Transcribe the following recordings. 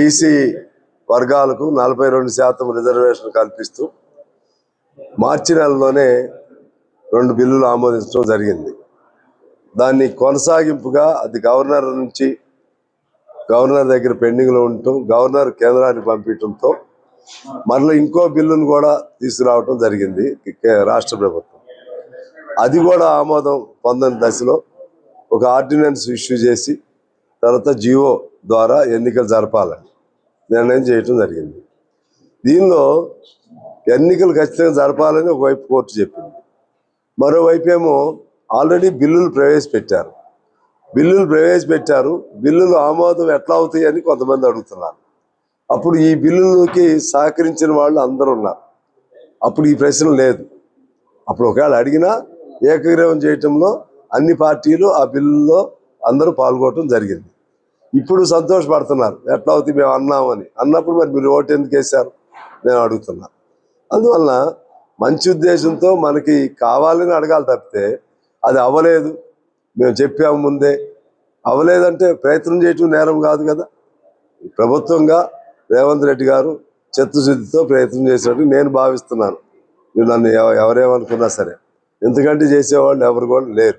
BC వర్గాలకు నలభై రెండు శాతం రిజర్వేషన్ కల్పిస్తూ మార్చి నెలలోనే రెండు బిల్లులు ఆమోదించడం జరిగింది. దాన్ని కొనసాగింపుగా అది గవర్నర్ నుంచి గవర్నర్ దగ్గర పెండింగ్లో ఉండటం గవర్నర్ కేంద్రానికి పంపించడంతో మరలా ఇంకో బిల్లును కూడా తీసుకురావటం జరిగింది కే- రాష్ట్ర ప్రభుత్వం. అది కూడా ఆమోదం పొందని దశలో ఒక ఆర్డినెన్స్ ఇష్యూ చేసి తర్వాత జియో ద్వారా ఎన్నికలు జరపాలని. నిర్ణయం చేయటం జరిగింది. దీనిలో ఎన్నికలు ఖచ్చితంగా జరపాలని ఒకవైపు కోర్టు చెప్పింది. మరోవైపు ఏమో ఆల్రెడీ బిల్లులు ప్రవేశపెట్టారు. బిల్లులు ప్రవేశపెట్టారు. బిల్లులు ఆమోదం ఎట్లా అవుతాయి అని కొంతమంది అడుగుతున్నారు. అప్పుడు ఈ బిల్లులకి సహకరించిన వాళ్ళు అందరూ ఉన్నారు. అప్పుడు ఈ ప్రశ్న లేదు. అప్పుడు ఒకవేళ అడిగినా ఏకగ్రీవం చేయటంలో అన్ని పార్టీలు ఆ బిల్లులో అందరూ పాల్గొనడం జరిగింది. ఇప్పుడు సంతోషపడుతున్నారు. ఎట్లా అవుతుంది? మేము అన్నామని. అన్నప్పుడు మరి మీరు ఓటు ఎందుకు వేశారు? నేను అడుగుతున్నా. అందువలన మంచి ఉద్దేశంతో మనకి కావాలని అడగాలి తప్పితే అది అవ్వలేదు. మేము చెప్పాము ముందే. అవ్వలేదంటే ప్రయత్నం చేయటం నేరం కాదు కదా. ప్రభుత్వంగా రేవంత్ రెడ్డి గారు చిత్తశుద్ధితో ప్రయత్నం చేసినట్టు నేను భావిస్తున్నాను. మీరు నన్ను ఎవరేమనుకున్నా సరే. ఎందుకంటే చేసేవాళ్ళు ఎవరు కూడా లేరు.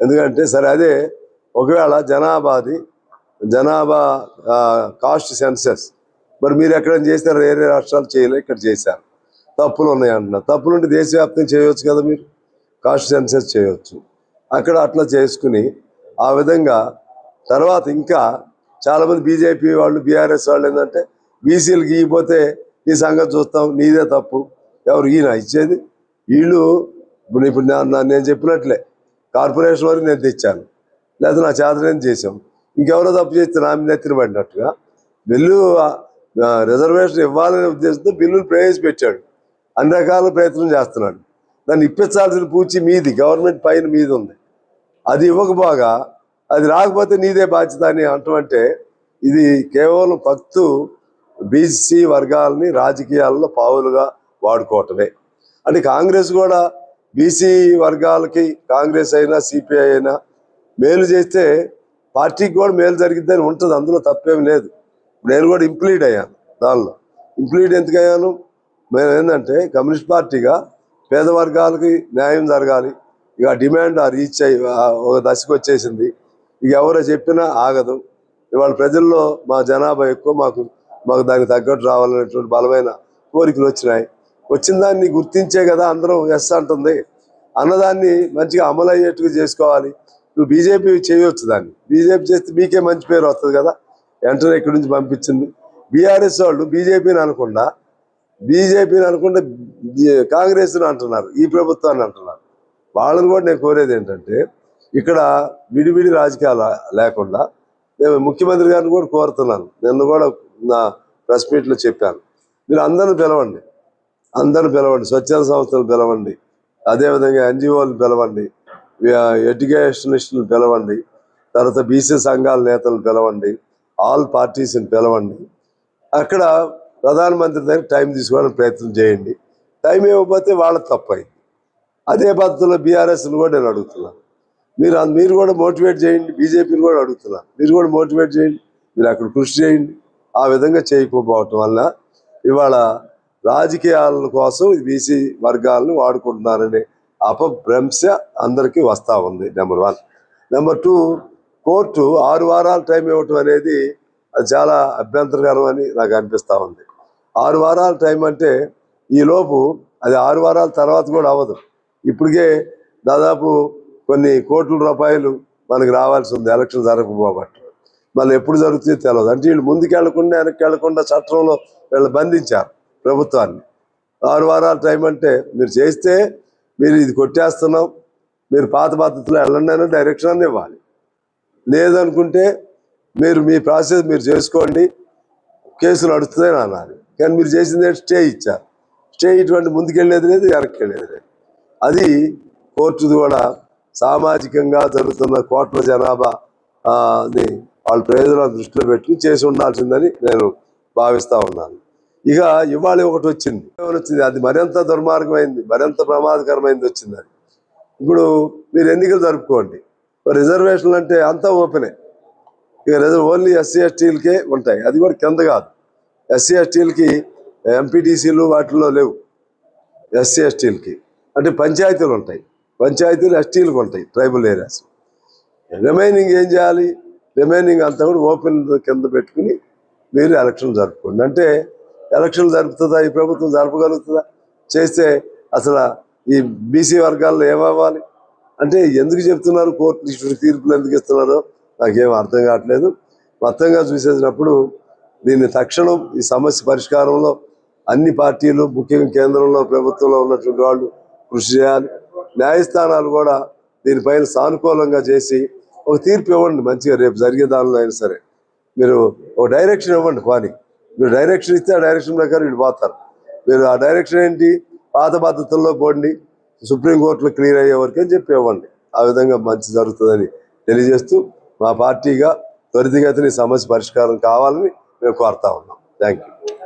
ఎందుకంటే సరే అదే ఒకవేళ జనాభాది జనాభా కాస్ట్ సెన్సెస్ మరి మీరు ఎక్కడైనా చేశారు వేరే రాష్ట్రాలు చేయలే ఇక్కడ చేశారు. తప్పులు ఉన్నాయి అంటున్నారు. తప్పులు ఉంటే దేశవ్యాప్తంగా చేయవచ్చు కదా మీరు? కాస్ట్ సెన్సెస్ చేయవచ్చు. అక్కడ అట్లా చేసుకుని ఆ విధంగా తర్వాత ఇంకా చాలామంది బీజేపీ వాళ్ళు బీఆర్ఎస్ వాళ్ళు ఏంటంటే బీసీలు గీయపోతే నీ సంగతి చూస్తాం నీదే తప్పు. ఎవరు ఈయన ఇచ్చేది? వీళ్ళు ఇప్పుడు ఇప్పుడు నా- నేను చెప్పినట్లే. కార్పొరేషన్ వరకు నేను తెచ్చాను. లేదా నా చేతనేది చేసాం ఇంకెవరో తప్పు చేస్తే నా మీద బిల్లు రిజర్వేషన్ ఇవ్వాలనే ఉద్దేశంతో బిల్లును ప్రవేశపెట్టాడు. అన్ని రకాల ప్రయత్నం చేస్తున్నాడు. దాన్ని ఇప్పించాల్సిన పూచి మీది గవర్నమెంట్ పైన మీది ఉంది. అది ఇవ్వకపోగా అది రాకపోతే నీదే బాధ్యత అని అంటమంటే ఇది కేవలం భక్తు బీసీ వర్గాలని రాజకీయాల్లో పావులుగా వాడుకోవటమే. అంటే కాంగ్రెస్ కూడా బీసీ వర్గాలకి కాంగ్రెస్ అయినా సిపిఐ అయినా మేలు చేస్తే పార్టీకి కూడా మేలు జరిగిద్దని ఉంటుంది అందులో తప్పేం లేదు. నేను కూడా ఇంప్లీడ్ అయ్యాను దానిలో. ఇంప్లీడ్ ఎందుకు అయ్యాను? మేము ఏంటంటే కమ్యూనిస్ట్ పార్టీగా పేద వర్గాలకి న్యాయం జరగాలి. ఇక డిమాండ్ ఆ రీచ్ అయ్యి ఒక దశకు వచ్చేసింది. ఇక ఎవరో చెప్పినా ఆగదు. ఇవాళ ప్రజల్లో మా జనాభా ఎక్కువ మాకు మాకు దానికి తగ్గట్టు రావాలనేటువంటి బలమైన కోరికలు వచ్చినాయి. వచ్చిన దాన్ని గుర్తించే కదా అందరం ఎస్ అంటుంది. అన్నదాన్ని మంచిగా అమలు అయ్యేట్టుగా చేసుకోవాలి. నువ్వు బీజేపీ చేయవచ్చు దాన్ని. బీజేపీ చేస్తే మీకే మంచి పేరు వస్తుంది కదా. వెంటనే ఇక్కడి నుంచి పంపించింది? బీఆర్ఎస్ వాళ్ళు బీజేపీని అనకుండా బీజేపీని అనుకుంటే కాంగ్రెస్ని అంటున్నారు ఈ ప్రభుత్వాన్ని అంటున్నారు. వాళ్ళని కూడా నేను కోరేది ఏంటంటే ఇక్కడ విడివిడి రాజకీయాలు లేకుండా నేను ముఖ్యమంత్రి గారిని కూడా కోరుతున్నాను. నిన్న కూడా నా ప్రెస్ మీట్లో చెప్పాను. మీరు అందరిని పిలవండి. అందరిని పిలవండి. స్వచ్ఛంద సంస్థలు పిలవండి. అదేవిధంగా ఎన్జిఓలు పిలవండి. ఎడ్యుకేషనిస్టులు పిలవండి. తర్వాత బీసీ సంఘాల నేతలు పిలవండి. ఆల్ పార్టీస్ని పిలవండి. అక్కడ ప్రధానమంత్రి దగ్గర టైం తీసుకోవడానికి ప్రయత్నం చేయండి. టైం ఇవ్వకపోతే వాళ్ళ తప్పైంది. అదే పద్ధతిలో బీఆర్ఎస్ని కూడా నేను అడుగుతున్నాను మీరు మీరు కూడా మోటివేట్ చేయండి. బీజేపీని కూడా అడుగుతున్నాను మీరు కూడా మోటివేట్ చేయండి. మీరు అక్కడ కృషి చేయండి. ఆ విధంగా చేయకపోవటం వల్ల ఇవాళ రాజకీయాల కోసం బీసీ వర్గాలను వాడుకుంటున్నారనే అపభ్రంశ అందరికీ వస్తూ ఉంది number one number two court ఆరు వారాలు టైం ఇవ్వటం అనేది అది చాలా అభ్యంతరకరం అని నాకు అనిపిస్తూ ఉంది. ఆరు వారాల టైం అంటే ఈ లోపు అది ఆరు వారాల తర్వాత కూడా అవ్వదు. ఇప్పటికే దాదాపు కొన్ని కోట్ల రూపాయలు మనకి రావాల్సి ఉంది ఎలక్షన్ జరగకపోబట్టి మళ్ళీ ఎప్పుడు జరుగుతుందో తెలియదు అంటే వీళ్ళు ముందుకు వెళ్ళకుండా వెనక్కి వెళ్ళకుండా చట్టంలో వీళ్ళు బంధించారు ప్రభుత్వాన్ని. ఆరు వారాల టైం అంటే మీరు చేస్తే మీరు ఇది కొట్టేస్తున్నాం మీరు పాత పద్ధతిలో వెళ్ళండి అనే డైరెక్షన్ అని ఇవ్వాలి. లేదనుకుంటే మీరు మీ ప్రాసెస్ మీరు చేసుకోండి కేసు నడుస్తుందని అన్నారు. కానీ మీరు చేసింది స్టే ఇచ్చారు స్టే ఇటువంటి ముందుకెళ్ళేది లేదు వెనక్కి వెళ్ళేది లేదు. అది కోర్టుది కూడా సామాజికంగా జరుగుతున్న కోట్ల జనాభా వాళ్ళ ప్రయోజనాలు దృష్టిలో పెట్టుకుని చేసి ఉండాల్సిందని నేను భావిస్తూ ఉన్నాను. ఇక ఇవాళ ఒకటి వచ్చింది. వచ్చింది? అది మరింత దుర్మార్గమైంది మరింత ప్రమాదకరమైంది వచ్చింది అది. ఇప్పుడు మీరు ఎన్నికలు జరుపుకోండి. రిజర్వేషన్లు అంటే అంతా ఓపెనే ఇక రిజర్వ్ ఓన్లీ ఎస్సీ ఎస్టీలకే ఉంటాయి. అది కూడా కింద కాదు. ఎస్సీ ఎస్టీలకి ఎంపీటీసీలు వాటిల్లో లేవు. ఎస్సీ ఎస్టీలకి. అంటే పంచాయతీలు ఉంటాయి. పంచాయతీలు ఎస్టీలకు ఉంటాయి ట్రైబల్ ఏరియాస్. రిమైనింగ్ ఏం చేయాలి? రిమైనింగ్ అంతా కూడా ఓపెన్ కింద పెట్టుకుని మీరు ఎలక్షన్ జరుపుకోండి. అంటే ఎలక్షన్లు జరుపుతుందా? ఈ ప్రభుత్వం జరపగలుగుతుందా? చేస్తే అసలు ఈ బీసీ వర్గాల్లో ఏమవ్వాలి? అంటే ఎందుకు చెప్తున్నారు? కోర్టు ఇటువంటి తీర్పులు ఎందుకు ఇస్తున్నారో నాకేం అర్థం కావట్లేదు. మొత్తంగా చూసేసినప్పుడు దీన్ని తక్షణం ఈ సమస్య పరిష్కారంలో అన్ని పార్టీలు ముఖ్యంగా కేంద్రంలో ప్రభుత్వంలో ఉన్నటువంటి వాళ్ళు కృషి చేయాలి. న్యాయస్థానాలు కూడా దీనిపైన సానుకూలంగా చేసి ఒక తీర్పు ఇవ్వండి. మంచిగా రేపు జరిగే దానిలో అయినా సరే. మీరు ఒక డైరెక్షన్ ఇవ్వండి కానీ మీరు డైరెక్షన్ ఇస్తే ఆ డైరెక్షన్ ప్రకారం వీళ్ళు పోతారు. మీరు ఆ డైరెక్షన్ ఏంటి? పాత పద్ధతుల్లో పోండి సుప్రీంకోర్టులో క్లియర్ అయ్యే వరకు అని చెప్పి ఇవ్వండి ఆ విధంగా మంచి జరుగుతుందని తెలియజేస్తూ మా పార్టీగా త్వరితగతిని సమస్య పరిష్కారం కావాలని మేము కోరుతా ఉన్నాం. Thank you